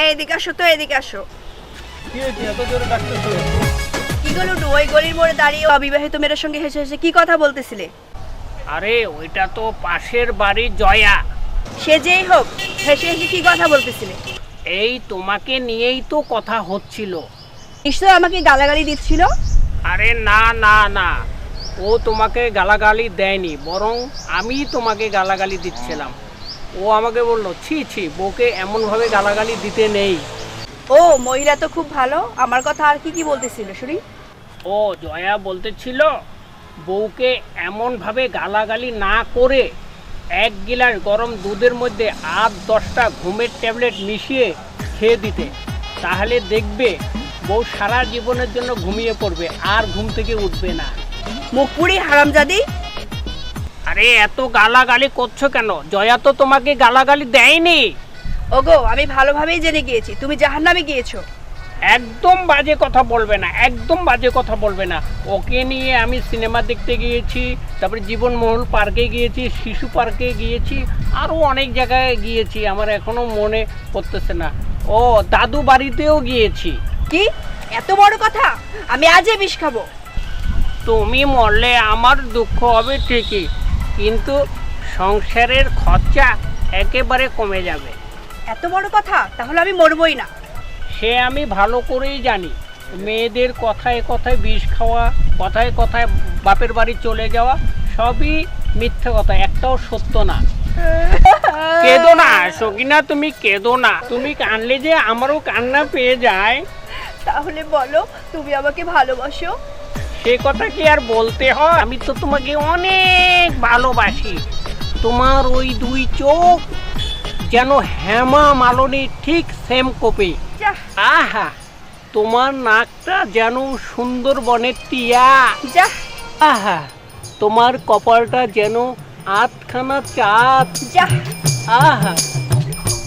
এই এদিকে আসো তো এদিকে আসো। কি হয়েছে? এত জোরে ডাকতেছো কি গো ওই গলির মোড়ে দাঁড়িয়ে অবিবাহিত মেয়ের সঙ্গে হেসে হেসে কি কথা বলতেছিলে? আরে ওইটা তো পাশের বাড়ি জয়া। সে যেই হোক হেসে হেসে কি কথা বলতেছিলে? এই তোমাকে নিয়েই তো কথা হচ্ছিল। নিশ্চয় আমাকে গালাগালি দিচ্ছিল? আরে না না না। ও তোমাকে গালাগালি দেয়নি বরং আমি তোমাকে গালাগালি দিচ্ছিলাম। ও আমাকে বলল ছি ছি বউকে এমনভাবে গালাগালি দিতে নেই। ও মহিলা তো খুব ভালো। আমার কথা আর কি কি বলতেছিল শুনি? ও জয়া বলতেছিল বউকে এমনভাবে গালাগালি না করে এক গিলাস গরম দুধের মধ্যে আট দশটা ঘুমের ট্যাবলেট মিশিয়ে খেয়ে দিতে। তাহলে দেখবে বউ সারা জীবনের জন্য ঘুমিয়ে পড়বে আর ঘুম থেকে উঠবে না। মুখপুরি হারামজাদি। আরে এত গালাগালি করছ কেন? জয়া তো তোমাকে গালাগালি দেয়নি। ওগো আমি ভালোভাবেই জেনে গিয়েছি। তুমি জাহান্নামে গিয়েছো। একদম বাজে কথা বলবে না একদম বাজে কথা বলবে না। ওকে নিয়ে আমি সিনেমা দেখতে গিয়েছি তারপরে জীবনমহল পার্কে গিয়েছি শিশু পার্কে গিয়েছি আরও অনেক জায়গায় গিয়েছি। আমার এখনও মনে পড়তেছে না। ও দাদু বাড়িতেও গিয়েছি। কি? এত বড় কথা? আমি আজই বিষ খাব। তুমি মরলে আমার দুঃখ হবে ঠিকই কিন্তু সংসারের খরচা একেবারে কমে যাবে। এত বড় কথা? তাহলে আমি মরবই না। সে আমি ভালো করেই জানি। মেয়েদের কথায় কথায় বিষ খাওয়া কথায় কথায় বাপের বাড়ি চলে যাওয়া সবই মিথ্যে কথা একটাও সত্য না। কেঁদো না সকিনা তুমি কেঁদো না। তুমি কানলে যে আমারও কান্না পেয়ে যায়। তাহলে বলো তুমি আমাকে ভালোবাসো? সে কথা কি আর বলতে হয়? আমি তো তোমাকে অনেক ভালোবাসি। তোমার ওই দুই চোখ যেন হেমা মালনী ঠিক সেম কপি আহা তোমার নাকটা যেন সুন্দর বনের টিয়া আহা তোমার কপালটা যেন আটখানা চাঁদ। আহা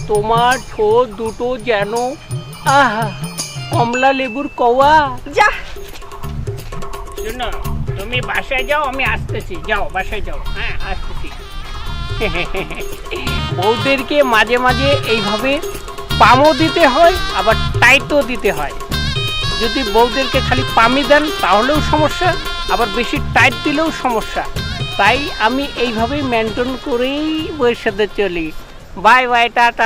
তোমার ঠোঁট দুটো যেন আহা কমলা লেবুর কওয়া। যাহ। শোনো তুমি বাসায় যাও, আমি আসতেছি। যাও, বাসায় যাও। হ্যাঁ আসতেছি। বউদেরকে মাঝে মাঝে এইভাবে পামও দিতে হয়, আবার টাইটও দিতে হয়। যদি বউদেরকে খালি পামি দেন, তাহলেও সমস্যা, আবার বেশি টাইট দিলেও সমস্যা। তাই আমি এইভাবেই মেনটেন করেই বউয়ের সাথে চলি। Bye bye, tata.